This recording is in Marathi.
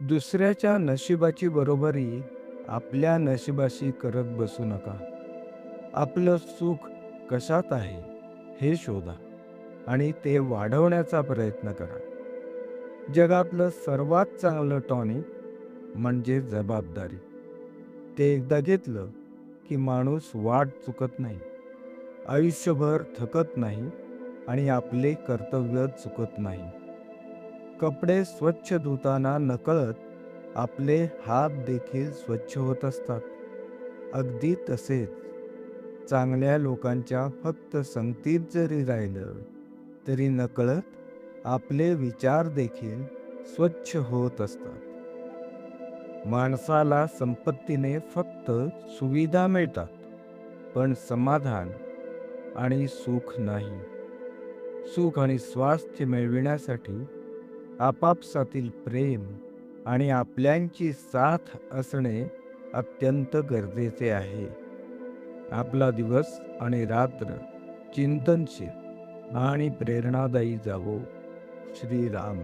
दुसऱ्याच्या नशिबाची बरोबरी आपल्या नशिबाशी करत बसू नका. आपलं सुख कशात आहे हे शोधा आणि ते वाढवण्याचा प्रयत्न करा. जगातलं सर्वात चांगलं टॉनिक म्हणजे जबाबदारी. ते एकदा घेतलं की माणूस वाट चुकत नाही आयुष्यभर थकत नाही आणि आपले कर्तव्य चुकत नाही. कपडे स्वच्छ धुताना नकळत आपले हात देखील स्वच्छ होत असतात. अगदी तसेच चांगल्या लोकांच्या फक्त संगतीत जरी राहिलं तरी नकळत आपले विचार देखील स्वच्छ होत असतात. माणसाला संपत्तीने फक्त सुविधा मिळतात पण समाधान आणि सुख नाही. सुख आणि स्वास्थ्य मिळविण्यासाठी आपापसातील प्रेम आणि आपल्यांची साथ असणे अत्यंत गरजेचे आहे. आपला दिवस आणि रात्र चिंतनशील आणि प्रेरणादायी जावो. श्रीराम.